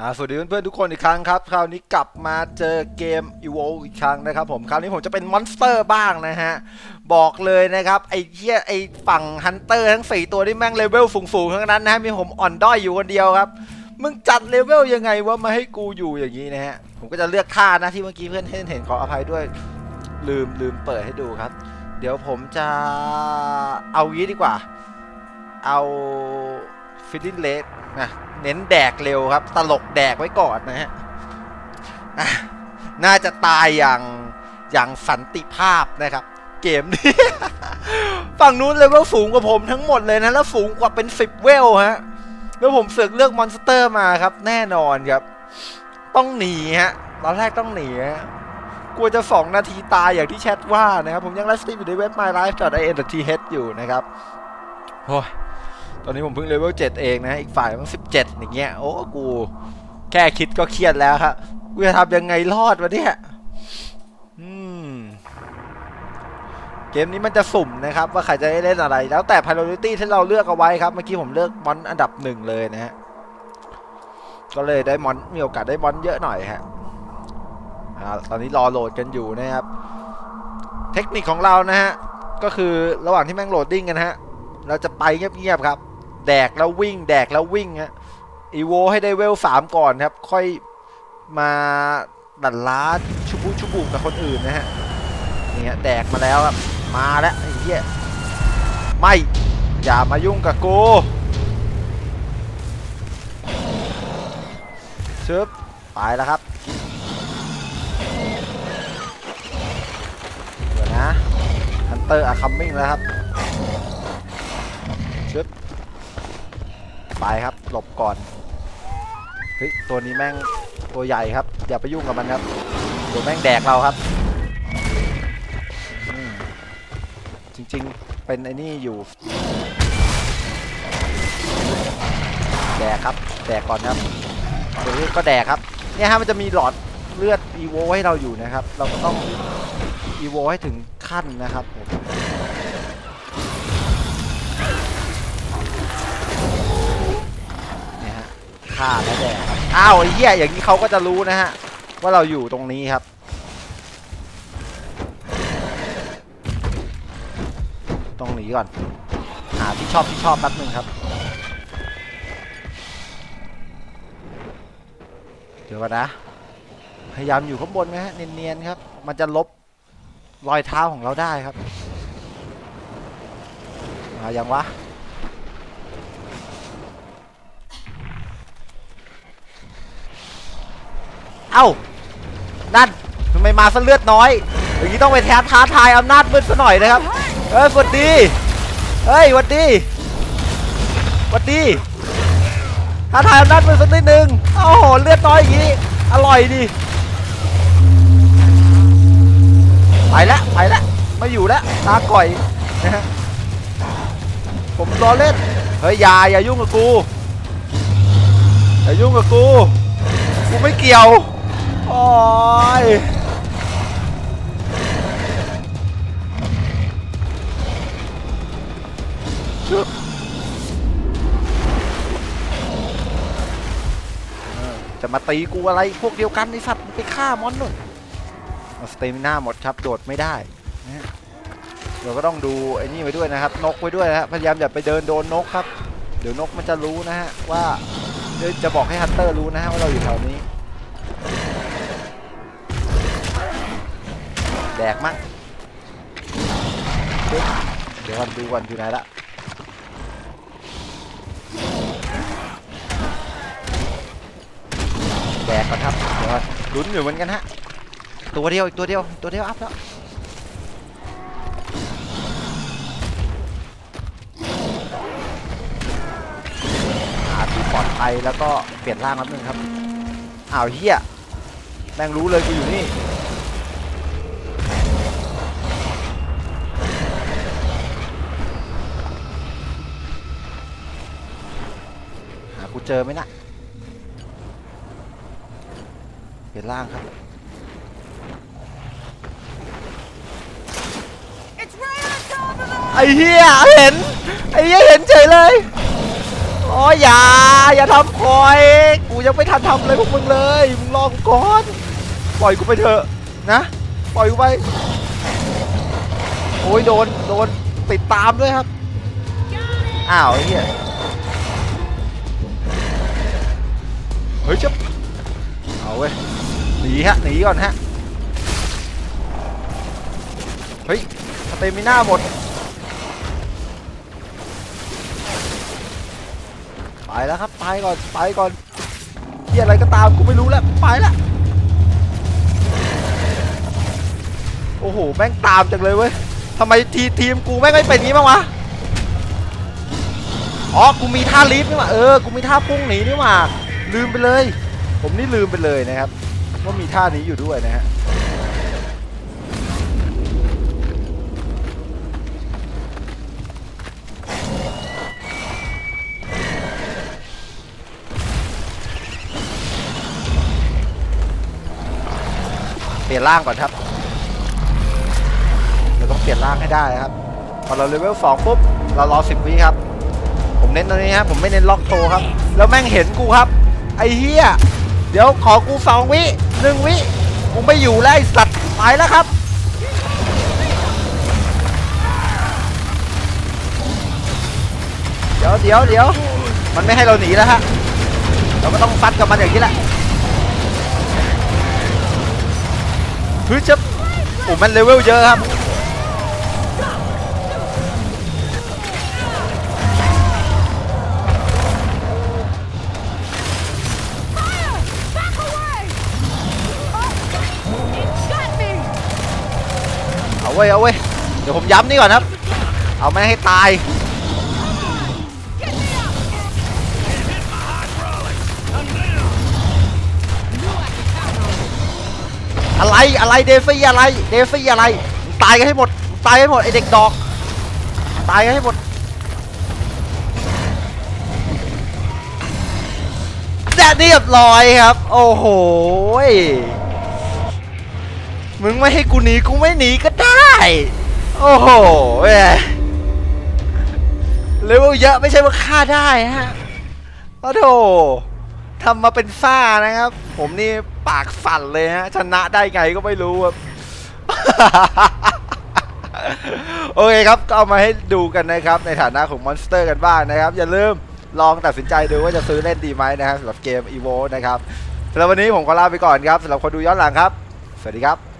่าสวัสดีเพื่อนๆทุกคนอีกครั้งครับ คราวนี้กลับมาเจอเกม e v o อีกครั้งนะครับผมคราวนี้ผมจะเป็นมอนสเตอร์บ้างนะฮะ บอกเลยนะครับ ไอ้เหี้ยไอ้ฝั่งฮันเตอร์ทั้ง 4 ตัวนี่แม่งเลเวลสูงๆ ทั้งนั้นนะฮะมีผมอ่อนด้อยอยู่คนเดียวครับ มึงจัดเลเวลยังไงวะมาให้กูอยู่อย่างนี้นะฮะ ผมก็จะเลือกค่านะที่เมื่อกี้เพื่อนเห็นเห็นขออภัยด้วย ลืมลืมเปิดให้ดูครับ เดี๋ยวผมจะเอางี้ดีกว่า เอา ฟิลลิ่งเลสนะเน้นแดกเร็วครับ ตลกแดกไว้ก่อนนะฮะน่าจะตายอย่างอย่างสันติภาพนะครับ เกมนี้ ฝั่งนู้นเลเวลสูงกว่าผมทั้งหมดเลยนะ แล้วสูงกว่าเป็น10เวลฮะ แล้วผมเสือกเลือกมอนสเตอร์มาครับ แน่นอนครับ ต้องหนีฮะตอนแรกต้องหนีฮะกลัวจะ2นาทีตายอย่างที่แชทว่านะครับ ผมยังไลฟ์สตรีมอยู่ในเว็บ mylife.in.th อยู่นะครับโอ้ย ตอนนี้ผมเพิ่งเลเวล7เองนะ อีกฝ่ายมัน17อย่างเงี้ย โอ้ กู แค่คิดก็เครียดแล้วครับ กูจะทำยังไงรอดวะเนี่ยเกมนี้มันจะสุ่มนะครับว่าใครจะได้เล่นอะไร แล้วแต่ priority ที่เราเลือกเอาไว้ครับ เมื่อกี้ผมเลือกมอนอันดับหนึ่งเลยนะฮะ ก็เลยได้มอนมีโอกาสได้มอนเยอะหน่อยฮะตอนนี้รอโหลดกันอยู่นะครับ เทคนิคของเรานะฮะ ก็คือระหว่างที่แม่งโหลดดิ้งกันฮะ เราจะไปเงียบๆครับ แดกแล้ววิ่ง แดกแล้ววิ่งฮะอีโวให้ได้เวลสามก่อนครับ ค่อยมาดันล้าชุบุชุบุกับคนอื่นนะฮะนี่ฮะแดกมาแล้วครับมาแล้วไอ้เหี้ยไม่ อย่ามายุ่งกับกูชึบไปแล้วครับเดี๋ยวนะฮันเตอร์อะคัมมิ่งแล้วครับชึบ ไปครับหลบก่อนเฮ้ยตัวนี้แม่งตัวใหญ่ครับ อย่าไปยุ่งกับมันครับเดี๋ยวแม่งแดกเราครับจริงๆเป็นไอ้นี่อยู่แดกครับแดกก่อนครับตัวนี้ก็แดกครับเนี่ยฮะมันจะมีหลอดเลือดอีโวให้เราอยู่นะครับ เราก็ต้องอีโวให้ถึงขั้นนะครับ ฆ่าแล้วแดกครับอ้าวไอ้เหี้ยอย่างนี้เขาก็จะรู้นะฮะว่าเราอยู่ตรงนี้ครับต้องหนีก่อน หาที่ชอบที่ชอบแป๊บหนึ่งครับเดี๋ยวก่อนนะ พยายามอยู่ข้างบนนะฮะเนียนๆครับ มันจะลบรอยเท้าของเราได้ครับมายังวะ เอ้า นั่นทำไมมาซะเลือดน้อยอย่างนี้ต้องไปแทนท้าทายอำนาจมืดซะหน่อยนะครับ เฮ้ยสวัสดี เฮ้ยสวัสดีสวัสดี ท้าทายอำนาจมืดสักนิดนึงโอ้โหเลือดน้อยอย่างนี้ อร่อยดี ไปแล้วไปแล้วไม่อยู่แล้วตาก่อยนะฮะผมรอเล่น เฮ้ยอย่าอย่ายุ่งกับกู อย่ายุ่งกับกู กูไม่เกี่ยว โอ้ยชึบจะมาตีกูอะไรพวกเดียวกันไอสัตว์ไปฆ่ามอนนู่นเอาสเตมิน่าหมดครับโดดไม่ได้เดี๋ยวก็ต้องดูไอ้นี่ไว้ด้วยนะครับ นกไว้ด้วยนะฮะพยายามอย่าไปเดินโดนนกครับ เดี๋ยวนกมันจะรู้นะฮะว่าจะบอกให้ฮันเตอร์รู้นะฮะว่าเราอยู่แถวนี้ แดกมั้งเดี๋ยวก่อนดูก่อนอยู่ไหนละแดกก่อนครับเดี๋ยวลุ้นอยู่เหมือนกันฮะตัวเดียวอีกตัวเดียวตัวเดียวอัพแล้วหาที่ปลอดภัยแล้วก็เปลี่ยนร่างแป๊บนึงครับอ้าวเฮียแม่งรู้เลยกูอยู่นี่ กูเจอไหมนะเปลี่ยนร่างครับ right ไอ้เหี้ยเห็น ไอ้เหี้ยเห็นเฉยเลยอ้ยอย่า อย่าทำคอย กูยังไม่ทันทำอะไรพวกมึงเลย มึงรอกูก่อน ปล่อยกูไปเถอะนะ ปล่อยกูไป โอ้ยโดน โดนติดตามด้วยครับ อ้าวไอ้เหี้ย เฮ้ยจะเอาเว้ยหนีฮะหนีก่อนฮะเฮ้ยสเตมิน่าหมดไปแล้วครับไปก่อนไปก่อนเียอะไรก็ตามกูไม่รู้แล้วไปละโอ้โหแม่งตามจังเลยเว้ยทำไมทีทีมกูแม่งไม่เป็นงี้บ้างวะอ๋อกูมีท่าลิฟต์นี่หว่าเออกูมีท่าพุ่งหนีนี่หว่า ลืมไปเลย ผมนี่ลืมไปเลยนะครับว่ามีท่านี้อยู่ด้วยนะฮะเปลี่ยนร่างก่อนครับ เราต้องเปลี่ยนร่างให้ได้ครับ พอเราเลเวลสองปุ๊บ เรารอสิบวิครับ ผมเน้นตรงนี้ครับ ผมไม่เน้นล็อกโตครับ แล้วแม่งเห็นกูครับ ไอ้เฮียเดี๋ยวขอกูสองวิหนึ่งวิกูไม่อยู่แล้วไอ้สัตว์ไปแล้วครับเดี๋ยวเดี๋ยวเดี๋ยวมันไม่ให้เราหนีแล้วฮะเราก็ต้องฟัดกับมันอย่างนี้แหละเฮ้ยจะโอ้มันเลเวลเยอะครับ เอาเว้ยเอาเว้ยเดี๋ยวผมย้ำนี่ก่อนครับ เอาไม่ให้ตายอะไรอะไรเดฟี่อะไรเดฟี่อะไร ตายกันให้หมดตายให้หมดไอเด็กดอก ตายกันให้หมดแดดเรียบร้อยครับ โอ้โห มึงไม่ให้กูหนีกูไม่หนีก็ได้ โอ้โหแหมเลเวลเยอะไม่ใช่ว่าฆ่าได้ฮะโอ้โถทำมาเป็นซ่านะครับ ผมนี่ปากสั่นเลยฮะ ชนะได้ไงก็ไม่รู้ครับ โอเคครับ ก็เอามาให้ดูกันนะครับ ในฐานะของมอนสเตอร์กันบ้างนะครับ อย่าลืมลองตัดสินใจดูว่าจะซื้อเล่นดีไหมนะครับสำหรับเกม EVO นะครับสำหรับวันนี้ผมขอลาไปก่อนครับสำหรับคนดูย้อนหลังครับ สวัสดีครับ